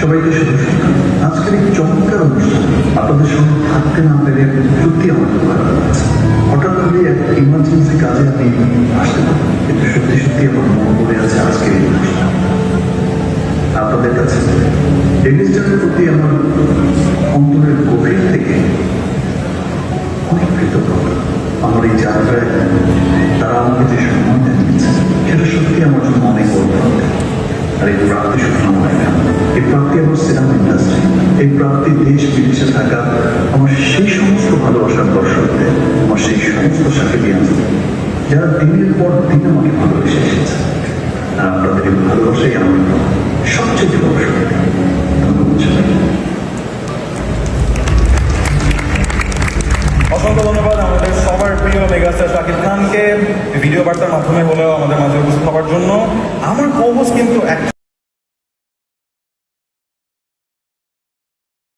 সবাইকে শুভ আজকের এই চমৎকার অনুষ্ঠান আপনাদের সঙ্গে থাকতে না পেরে সত্যি আমার হঠাৎ করে এক ইমার্জেন্সি কাজে আমি আসতে কিন্তু সত্যি সত্যি আমার মনে পড়ে আছে আজকের এই অনুষ্ঠান। আপনাদের কাছে ডেনিস্টারের প্রতি আমার অন্তরের গভীর থেকে অনেক কৃতজ্ঞতা। আমার এই যাত্রায় তারা আমাকে যে শুকনো হয় না এই প্রাপ্তি আমার সিনেমা ইন্ডাস্ট্রি এই প্রাপ্তি দেশ, বিদেশে থাকা আমার সেই সমস্ত ভালোবাসার দর্শকদের আমার সেই সমস্ত সাকিবিয়ান যারা দিনের পর দিন আমাকে ভালোবেসে এসেছে আর আপনাদের ভালোবাসাই আমার সবচেয়ে বড় খানকে। ভিডিও বার্তার মাধ্যমে হলেও আমাদের মাঝে উপস্থিত হওয়ার জন্য। আমার কোহস কিন্তু